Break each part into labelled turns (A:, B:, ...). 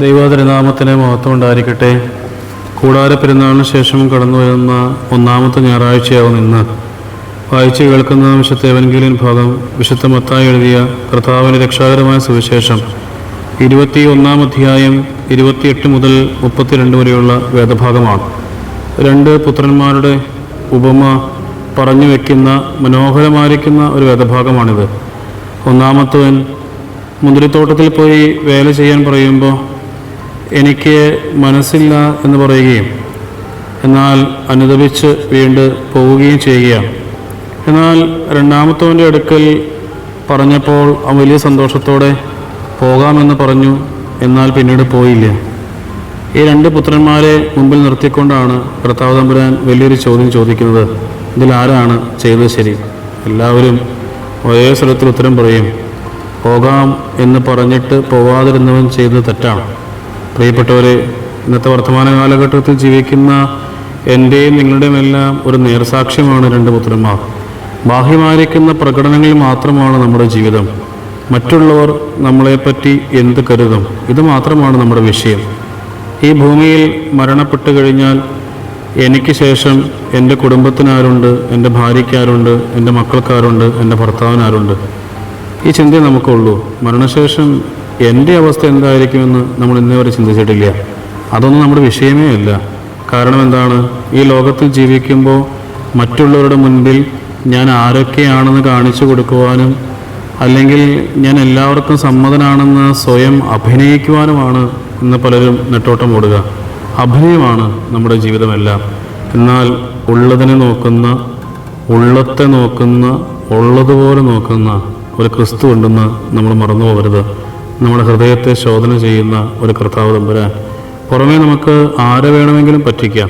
A: ദൈവതിരുനാമത്തിന് മഹത്വം ഉണ്ടായിരിക്കട്ടെ. കൂടാര പെരുന്നാളിന് ശേഷം കടന്നു വരുന്ന ഒന്നാമത്തെ ഞായറാഴ്ചയാവും ഇന്ന്. വായിച്ചു കേൾക്കുന്ന വിശുദ്ധ എവൻഗേലിയൻ ഭാഗം വിശുദ്ധ മത്തായി എഴുതിയ കർത്താവിന്റെ രക്ഷാകരമായ സുവിശേഷം. ഇരുപത്തി ഒന്നാം അധ്യായം ഇരുപത്തിയെട്ട് മുതൽ മുപ്പത്തിരണ്ട് വരെയുള്ള വേദഭാഗമാണ്. രണ്ട് പുത്രന്മാരുടെ ഉപമ പറഞ്ഞു വയ്ക്കുന്ന മനോഹരമായിരിക്കുന്ന ഒരു വേദഭാഗമാണിത്. ഒന്നാമത്തവൻ മുന്തിരിത്തോട്ടത്തിൽ പോയി വേല ചെയ്യാൻ പറയുമ്പോൾ എനിക്ക് മനസ്സില്ല എന്ന് പറയുകയും എന്നാൽ അനുദപിച്ച് വീണ്ടും പോവുകയും ചെയ്യുകയാണ്. എന്നാൽ രണ്ടാമത്തവന്റെ അടുക്കൽ പറഞ്ഞപ്പോൾ അവൻ വലിയ സന്തോഷത്തോടെ പോകാമെന്ന് പറഞ്ഞു എന്നാൽ പിന്നീട് പോയില്ല. ഈ രണ്ട് പുത്രന്മാരെ മുമ്പിൽ നിർത്തിക്കൊണ്ടാണ് കർത്താവ് തമ്പുരാൻ വലിയൊരു ചോദ്യം ചോദിക്കുന്നത്. ഇതിൽ ആരാണ് ചെയ്തത് ശരി? എല്ലാവരും ഒരേ സ്ഥലത്തിൽ ഉത്തരം പറയും പോകാം എന്ന് പറഞ്ഞിട്ട് പോവാതിരുന്നവൻ ചെയ്തത് തെറ്റാണ്. പ്രിയപ്പെട്ടവരെ ഇന്നത്തെ വർത്തമാന കാലഘട്ടത്തിൽ ജീവിക്കുന്ന എന്റെയും നിങ്ങളുടെയും എല്ലാം ഒരു നേർസാക്ഷ്യമാണ് രണ്ട് പുത്രന്മാർ. ബാഹ്യമായിരിക്കുന്ന പ്രകടനങ്ങളിൽ മാത്രമാണ് നമ്മുടെ ജീവിതം. മറ്റുള്ളവർ നമ്മളെപ്പറ്റി എന്ത് കരുതും? ഇത് മാത്രമാണ് നമ്മുടെ വിഷയം. ഈ ഭൂമിയിൽ മരണപ്പെട്ടു കഴിഞ്ഞാൽ എനിക്ക് ശേഷം എന്റെ കുടുംബത്തിനാരുണ്ട് എന്റെ ഭാര്യയ്ക്കാരുണ്ട് എന്റെ മക്കൾക്കാരുണ്ട് എന്റെ ഭർത്താവിനാരുണ്ട്. ഈ ചിന്തയെ നമുക്കുള്ളൂ. മരണശേഷം എന്റെ അവസ്ഥ എന്തായിരിക്കുമെന്ന് നമ്മൾ ഇന്നേ വരെ ചിന്തിച്ചിട്ടില്ല. അതൊന്നും നമ്മുടെ വിഷയമേ അല്ല. കാരണം എന്താണ്? ഈ ലോകത്തിൽ ജീവിക്കുമ്പോൾ മറ്റുള്ളവരുടെ മുൻപിൽ ഞാൻ ആരൊക്കെയാണെന്ന് കാണിച്ചു കൊടുക്കുവാനും അല്ലെങ്കിൽ ഞാൻ എല്ലാവർക്കും സമ്മതനാണെന്ന് സ്വയം അഭിനയിക്കുവാനുമാണ് ഇന്ന് പലരും നെട്ടോട്ടം ഓടുക. അഭിനയമാണ് നമ്മുടെ ജീവിതമെല്ലാം. എന്നാൽ ഉള്ളതിനെ നോക്കുന്ന ഉള്ളത്തെ നോക്കുന്ന ഉള്ളതുപോലെ നോക്കുന്ന ഒരു ക്രിസ്തു ഉണ്ടെന്ന് നമ്മൾ മറന്നു പോകരുത്. നമ്മുടെ ഹൃദയത്തെ ശോധന ചെയ്യുന്ന ഒരു കർത്താവ് തമ്പുരാൻ പുറമേ നമുക്ക് ആരെ വേണമെങ്കിലും പറ്റിക്കാം.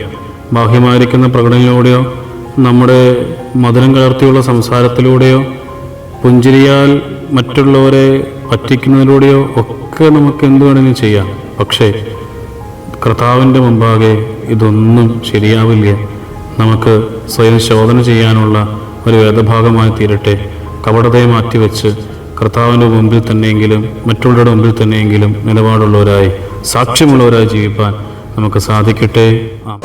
A: ബാഹ്യമായിരിക്കുന്ന പ്രകടനയിലൂടെയോ നമ്മുടെ മധുരം കലർത്തിയുള്ള സംസാരത്തിലൂടെയോ പുഞ്ചിരിയാൽ മറ്റുള്ളവരെ പറ്റിക്കുന്നതിലൂടെയോ ഒക്കെ നമുക്ക് എന്ത് വേണമെങ്കിലും ചെയ്യാം. പക്ഷേ കർത്താവിന്റെ മുമ്പാകെ ഇതൊന്നും ശരിയാവില്ല. നമുക്ക് സ്വയം ശോധന ചെയ്യാനുള്ള ഒരു വേദഭാഗമായി തീരട്ടെ. കപടതയെ മാറ്റിവെച്ച് കർത്താവിന്റെ മുമ്പിൽ തന്നെയെങ്കിലും മറ്റുള്ളവരുടെ മുമ്പിൽ തന്നെയെങ്കിലും നിലപാടുള്ളവരായി സാക്ഷ്യമുള്ളവരായി ജീവിപ്പാൻ നമുക്ക് സാധിക്കട്ടെ. ആ